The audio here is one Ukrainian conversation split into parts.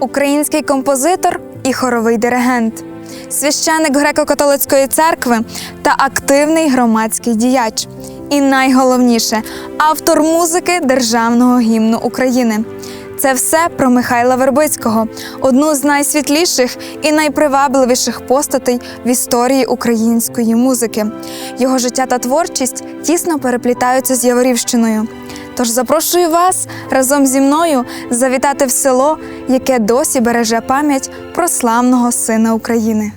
український композитор і хоровий диригент, священник греко-католицької церкви та активний громадський діяч. І найголовніше автор музики Державного гімну України. Це все про Михайла Вербицького, одну з найсвітліших і найпривабливіших постатей в історії української музики. Його життя та творчість тісно переплітаються з Яворівщиною. Тож запрошую вас разом зі мною завітати в село, яке досі береже пам'ять про славного сина України.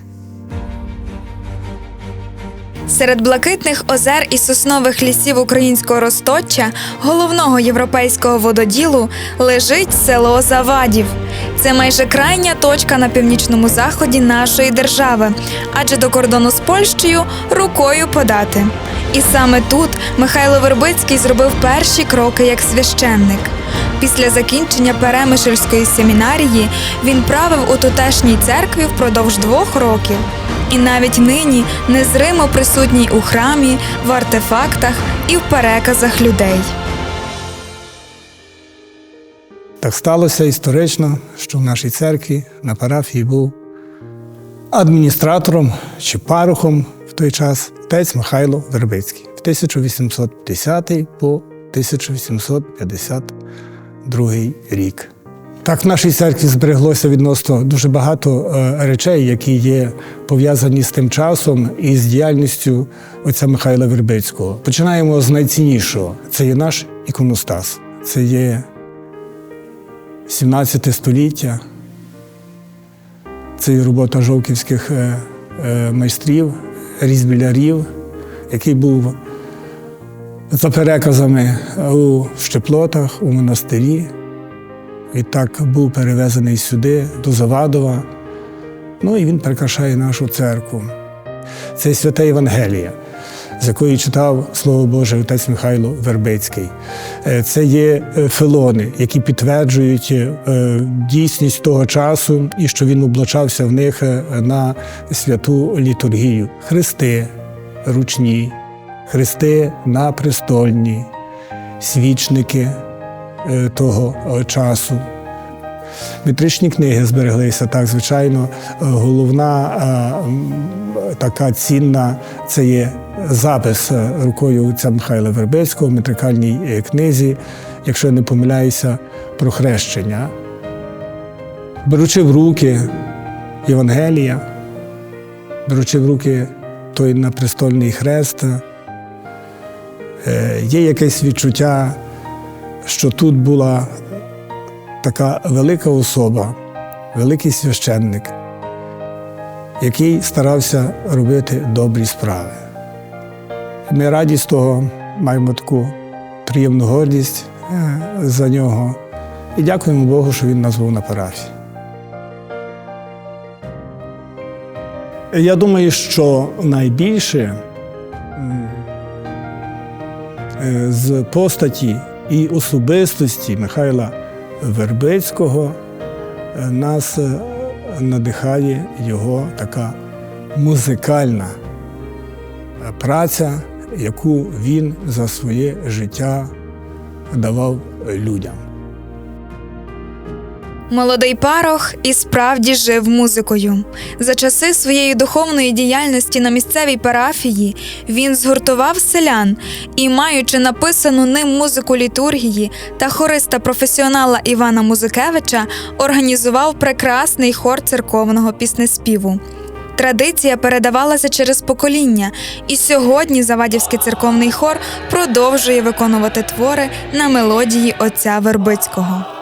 Серед блакитних озер і соснових лісів українського Росточчя, головного європейського вододілу, лежить село Завадів. Це майже крайня точка на північному заході нашої держави, адже до кордону з Польщею рукою подати. І саме тут Михайло Вербицький зробив перші кроки як священник. Після закінчення Перемишльської семінарії він правив у тутешній церкві впродовж двох років. І навіть нині незримо присутній у храмі, в артефактах і в переказах людей. Так сталося історично, що в нашій церкві на парафії був адміністратором чи парухом той час отець Михайло Вербицький в 1850 по 1852 рік. Так, в нашій церкві збереглося відносно дуже багато е, речей, які є пов'язані з тим часом і з діяльністю отця Михайла Вербицького. Починаємо з найціннішого. Це є наш іконостас. Це є 17 століття. Це є робота жовківських е, е, майстрів, різьбілярів, який був за переказами у Щеплотах, у монастирі. І так був перевезений сюди, до Завадова. Ну і він прикрашає нашу церкву. Це свята Євангелія, з якої читав Слово Боже отець Михайло Вербицький. Е, Це є е, филони, які підтверджують е, дійсність того часу і що він облачався в них на святу літургію. Хрести ручні, хрести на престольні, свічники того часу. Метричні книги збереглися так, звичайно. Головна така цінна це є запис е, рукою отця Михайла Вербицького в метрикальній е, книзі, якщо я не помиляюся, про хрещення. Беручи в руки Євангелія, беручи в руки той напрестольний хрест, е, є якесь відчуття, що тут була така велика особа, великий священник, який старався робити добрі справи. Ми раді з того маємо таку приємну гордість е, за нього і дякуємо Богу, що він нас був на парафії. Я думаю, що найбільше е, з постаті і особистості Михайла Вербицького е, нас надихає його така музикальна праця, яку він за своє життя давав людям. Молодий парох і справді жив музикою. За часи своєї духовної діяльності на місцевій парафії він згуртував селян і, маючи написану ним музику літургії та хориста професіонала Івана Музикевича, організував прекрасний хор церковного піснеспіву. Традиція передавалася через покоління, і сьогодні Завадівський церковний хор продовжує виконувати твори на мелодії отця Вербицького.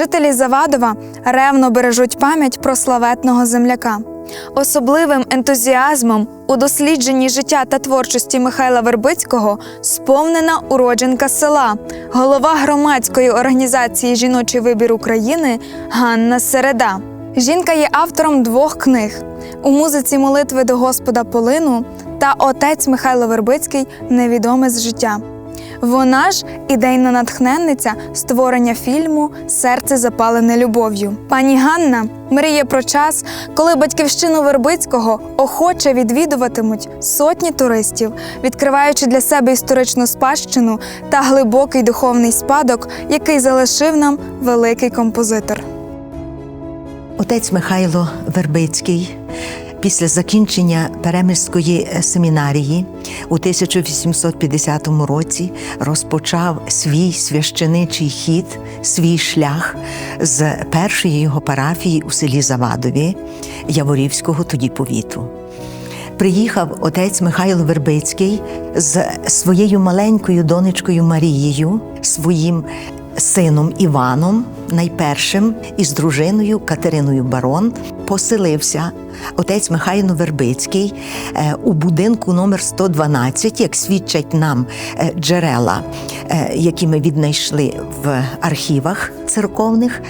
Жителі Завадова ревно бережуть пам'ять про славетного земляка. Особливим ентузіазмом у дослідженні життя та творчості Михайла Вербицького сповнена уродженка села, голова громадської організації Жіночий вибір України Ганна Середа. Жінка є автором двох книг у музиці молитви до Господа Полину та отець Михайло Вербицький Невідоме з життя. Вона ж ідейна натхненниця створення фільму Серце запалене любов'ю. Пані Ганна мріє про час, коли батьківщину Вербицького охоче відвідуватимуть сотні туристів, відкриваючи для себе історичну спадщину та глибокий духовний спадок, який залишив нам великий композитор. Отець Михайло Вербицький після закінчення Перемирської семінарії у 1850 році розпочав свій священичий хід, свій шлях з першої його парафії у селі Завадові Яворівського тоді повіту. Приїхав отець Михайло Вербицький з своєю маленькою донечкою Марією, своїм сином Іваном, найпершим, і з дружиною Катериною Барон поселився отець Михайло Вербицький е, у будинку номер 112, як свідчать нам е, джерела, е, які ми віднайшли в архівах церковних.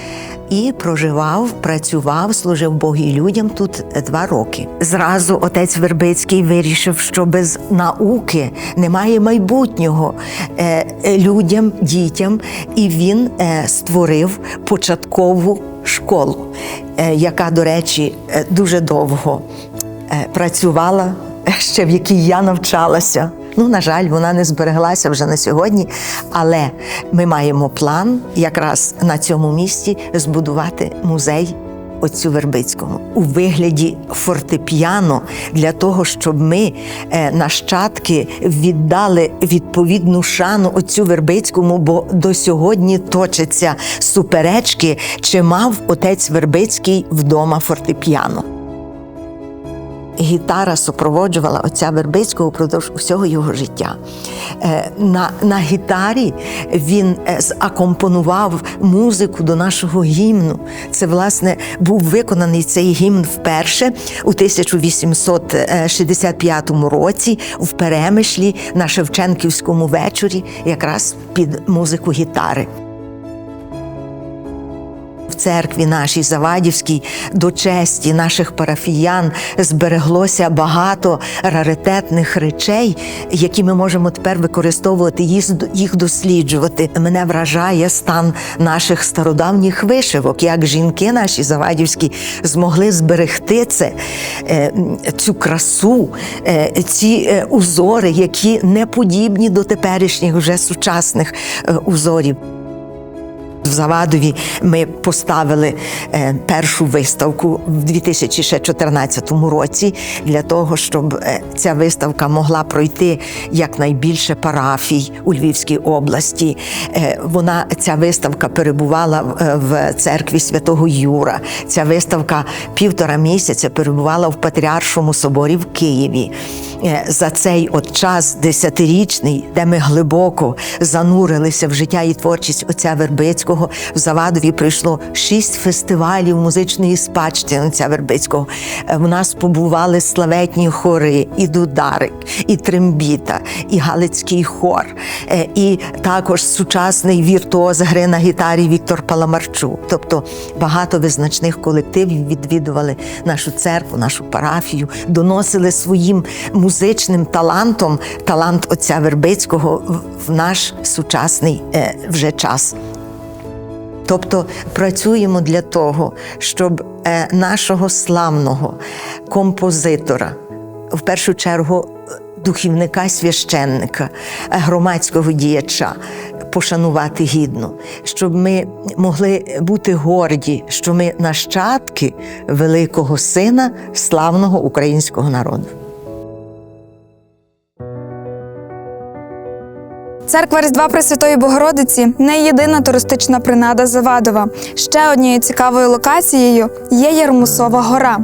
І проживав, працював, служив Богу і людям тут два роки. Зразу отець Вербицький вирішив, що без науки немає майбутнього людям, дітям, і він створив початкову школу, е, яка, до речі, е, дуже довго е, працювала, ще в якій я навчалася. Ну, на жаль, вона не збереглася вже на сьогодні, але ми маємо план якраз на цьому місці збудувати музей отцю Вербицькому у вигляді фортепіано для того, щоб ми, е, нащадки, віддали відповідну шану отцю Вербицькому, бо до сьогодні точаться суперечки, чи мав отець Вербицький вдома фортепіано. Гітара супроводжувала отця Вербицького впродовж усього його життя. Е, На, на гітарі він е, закомпонував музику до нашого гімну. Це, власне, був виконаний цей гімн вперше у 1865 році в Перемишлі на Шевченківському вечорі, якраз під музику гітари. Церкві нашій Завадівській до честі наших парафіян збереглося багато раритетних речей, які ми можемо тепер використовувати, їх- досліджувати. Мене вражає стан наших стародавніх вишивок, як жінки наші завадівські змогли зберегти це, е, цю красу, е, ці е, узори, які не подібні до теперішніх вже сучасних узорів. В Завадові ми поставили е, першу виставку в 2014 році для того, щоб е, ця виставка могла пройти якнайбільше парафій у Львівській області. Е, Вона ця виставка перебувала в- церкві Святого Юра. Ця виставка півтора місяця перебувала в Патріаршому соборі в Києві. За цей от час десятирічний, де ми глибоко занурилися в життя і творчість отця Вербицького, в Завадові прийшло шість фестивалів музичної спадщини отця Вербицького. Е, В нас побували славетні хори, і Дударик, і Трембіта, і Галицький хор, е, і також сучасний віртуоз гри на гітарі Віктор Паламарчук. Тобто багато визначних колективів відвідували нашу церкву, нашу парафію, доносили своїм музичним талантом талант отця Вербицького в- в наш сучасний е, вже час. Тобто працюємо для того, щоб е, нашого славного композитора, в першу чергу е, духівника священника, е, громадського діяча пошанувати гідно, щоб ми могли бути горді, що ми нащадки великого сина славного українського народу. Церква Різдва Пресвятої Богородиці не єдина туристична принада Завадова. Ще однією цікавою локацією є Ярмусова гора.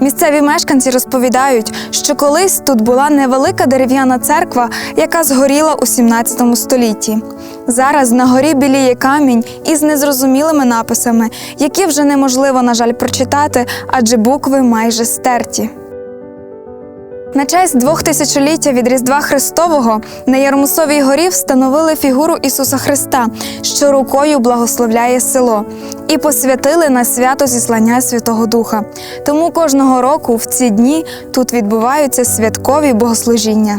Місцеві мешканці розповідають, що колись тут була невелика дерев'яна церква, яка згоріла у 17 столітті. Зараз на горі біліє камінь із незрозумілими написами, які вже неможливо, на жаль, прочитати, адже букви майже стерті. На честь двохтисячоліття від Різдва Христового на Ярмусовій горі встановили фігуру Ісуса Христа, що рукою благословляє село, і посвятили на свято зіслання Святого Духа. Тому кожного року в ці дні тут відбуваються святкові богослужіння.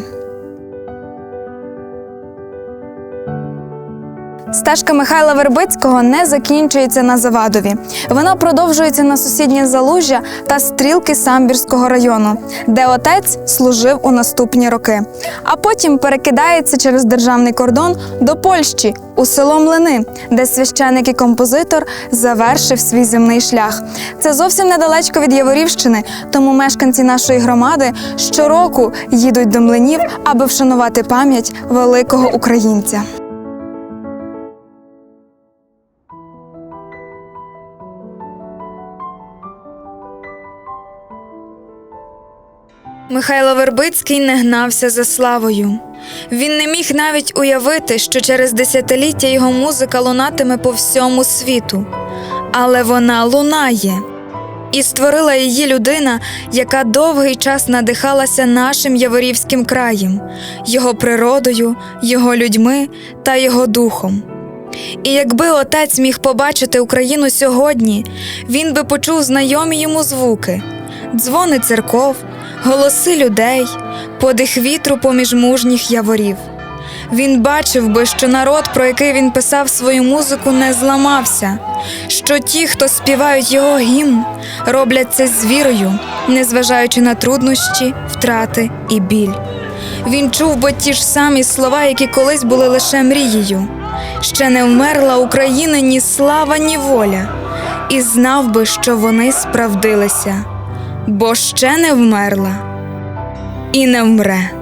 Стежка Михайла Вербицького не закінчується на Завадові. Вона продовжується на сусіднє Залужжя та стрілки Самбірського району, де отець служив у наступні роки. А потім перекидається через державний кордон до Польщі у село Млини, де священик і композитор завершив свій земний шлях. Це зовсім недалечко від Яворівщини, тому мешканці нашої громади щороку їдуть до млинів, аби вшанувати пам'ять великого українця. Михайло Вербицький не гнався за славою. Він не міг навіть уявити, що через десятиліття його музика лунатиме по всьому світу. Але вона лунає. І створила її людина, яка довгий час надихалася нашим Яворівським краєм, його природою, його людьми та його духом. І якби отець міг побачити Україну сьогодні, він би почув знайомі йому звуки: дзвони церков, голоси людей, подих вітру поміж мужніх яворів. Він бачив би, що народ, про який він писав свою музику, не зламався, що ті, хто співають його гімн, роблять це з вірою, незважаючи на труднощі, втрати і біль. Він чув би ті ж самі слова, які колись були лише мрією. Ще не вмерла України ні слава, ні воля, і знав би, що вони справдилися, бо ще не вмерла і не вмре.